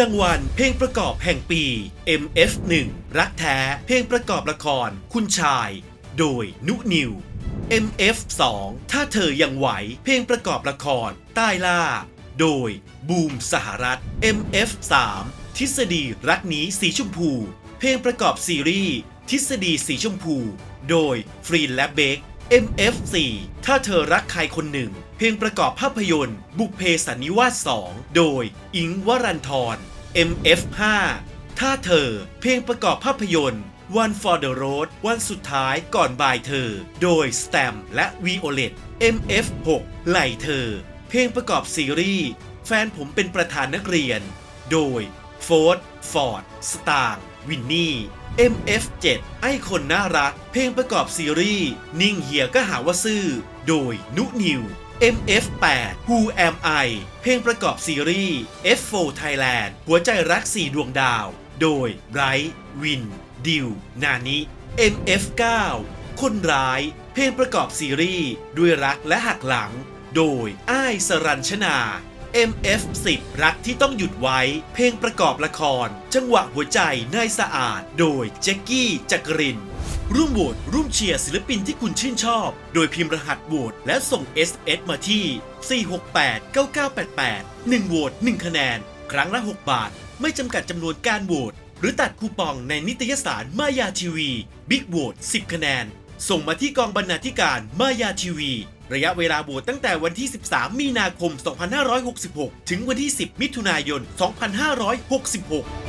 รางวัลเพลงประกอบแห่งปี MF1 รักแท้เพลงประกอบละคร คุณชาย โดยนุนิว MF2 ถ้าเธอยังไหว เพลงประกอบละคร ใต้ล่า โดยบูมสหรัฐ MF3 ทฤษฎีรักนี้สีชมพู เพลงประกอบซีรีส์ทฤษฎีสีชมพู โดยฟรีนและเบค MF4 ถ้าเธอรักใครคนหนึ่ง เพลงประกอบภาพยนตร์ บุพเพสันนิวาส 2 โดย อิงวรันทร MF5 ถ้าเธอ เพลงประกอบภาพยนตร์ One for the Road วันสุดท้ายก่อนบ่ายเธอ โดย Stam และ Violet MF6 ไหลเธอ เพลงประกอบซีรีส์ แฟนผมเป็นประธานนักเรียน โดย โฟร์ดฟอร์ด สตาง วินนี่ MF7 ไอคนน่ารัก เพลงประกอบซีรีส์ นิ่งเหียก็หาว่าซื่อ โดยนุนิว MF8 Who Am I เพลงประกอบซีรีส์ F4 Thailand หัวใจรักสี่ดวงดาว โดยไบรท์วิน ดิว นานิ MF9 คนร้าย เพลงประกอบซีรีส์ ด้วยรักและหักหลัง โดยอ้ายสรัญชนา MF10 รักที่ต้องหยุดไว้ เพลงประกอบละคร จังหวะหัวใจนายสะอาด โดยแจ็กกี้จักริน ร่วมโหวตร่วมเชียร์ศิลปินที่คุณชื่นชอบ โดยพิมพ์รหัสโหวตและส่ง SMS มาที่ 468-9988 1โหวต1คะแนน ครั้งละ 6 บาท ไม่จำกัดจำนวนการโหวตหรือตัดคูปองในนิตยสารมายาทีวีบิ๊กโหวต10 คะแนน ส่งมาที่กองบรรณาธิการมายาทีวี ระยะเวลาโหวตตั้งแต่วันที่ 13 มีนาคม 2566 ถึงวันที่ 10 มิถุนายน 2566